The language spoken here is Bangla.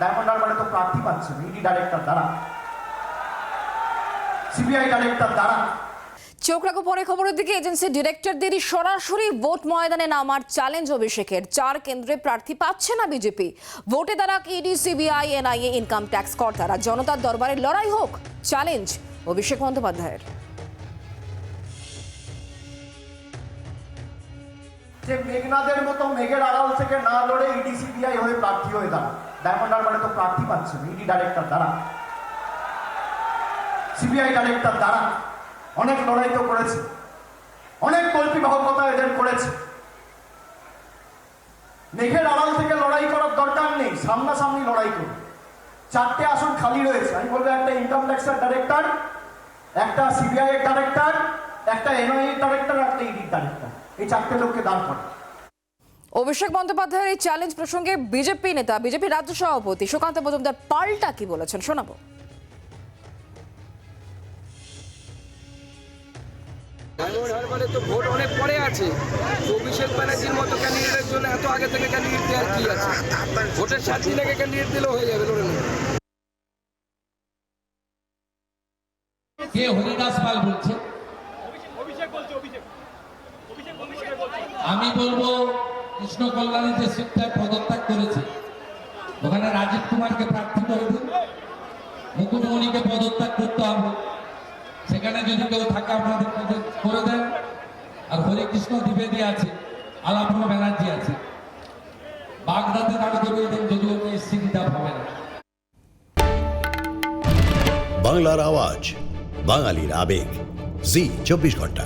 ডায়মন্ড হারবারে তো প্রার্থী পাচ্ছেন ইডি ডাইরেক্টর দ্বারা। সিবিআই ডাইরেক্টর দ্বারা। চোখ রাখো পরে খবরের দিকে এজেন্সি ডিরেক্টরদেরই সরাসরি ভোট ময়দানে নামার চ্যালেঞ্জ অভিষেকের। চার কেন্দ্রে প্রার্থী পাচ্ছে না বিজেপি ভোটে তারা ED CBI NIA income tax কর্তারা। জনতার দরবারে লড়াই হোক চ্যালেঞ্জ অভিষেক বন্দ্যোপাধ্যায়ের। যে মেঘনাদের মতো মেঘের আড়াল থেকে না লড়ে ইডি সিবিআই হয়ে প্রার্থী হয়ে দাঁড়া ডায়মন্ড হারবারে তো প্রার্থী পাচ্ছেন ইডি ডাইরেক্টর দ্বারা সিবিআই ডাইরেক্টর দ্বারা অনেক লড়াই তো করেছে। অনেক কল্পি বাহকতা এদের করেছে। মেঘের আড়াল থেকে লড়াই করার দরকার নেই, সামনাসামনি লড়াই করুন। চারটে আসন খালি রয়েছে। আমি বলব একটা ইনকাম ট্যাক্সের ডাইরেক্টর একটা সিবিআই এর ডাইরেক্টর একটা এনআই এর ডাইরেক্টর একটা ইডির ডাইরেক্টর এই চারটে লোককে দান করে অভিষেক বন্দ্যোপাধ্যায়ের এই চ্যালেঞ্জ প্রসঙ্গে বিজেপি নেতা বিজেপি রাজ্য সভাপতি সুকান্ত মজুমদার পাল্টা কি বলেছেন শোনাবো। ডায়মন্ড হারবারে তো ভোট অনেক পরে আছে। অভিষেক ব্যানার্জির মতো ক্যান্ডিডেটের জন্য এত আগে থেকে ক্যান্ডিডেট দেওয়ার কি আছে? ভোটের সাত দিন আগে ক্যান্ডিডেট দিলেও হয়ে যাবে কে হরিদাস পাল বলছে? আমি বলব, কৃষ্ণ কল্যাণী যে সিটটা পদত্যাগ করেছে, ওখানে রাজীব কুমারকে প্রার্থী করে দিন। মুকুটমণিকে পদত্যাগ করতে হবে। সেখানে যদি কেউ থাকে, আপনাদের করে দেন। আর হরিকৃষ্ণ দ্বিবেদী আছে, আলাপন ব্যানার্জি আছে। বাগদাতে দাঁড় করিয়ে দেন যদিও এসসি রিজার্ভ হবে না। বাংলার আওয়াজ, বাঙালির আবেগ। জি, চব্বিশ ঘণ্টা।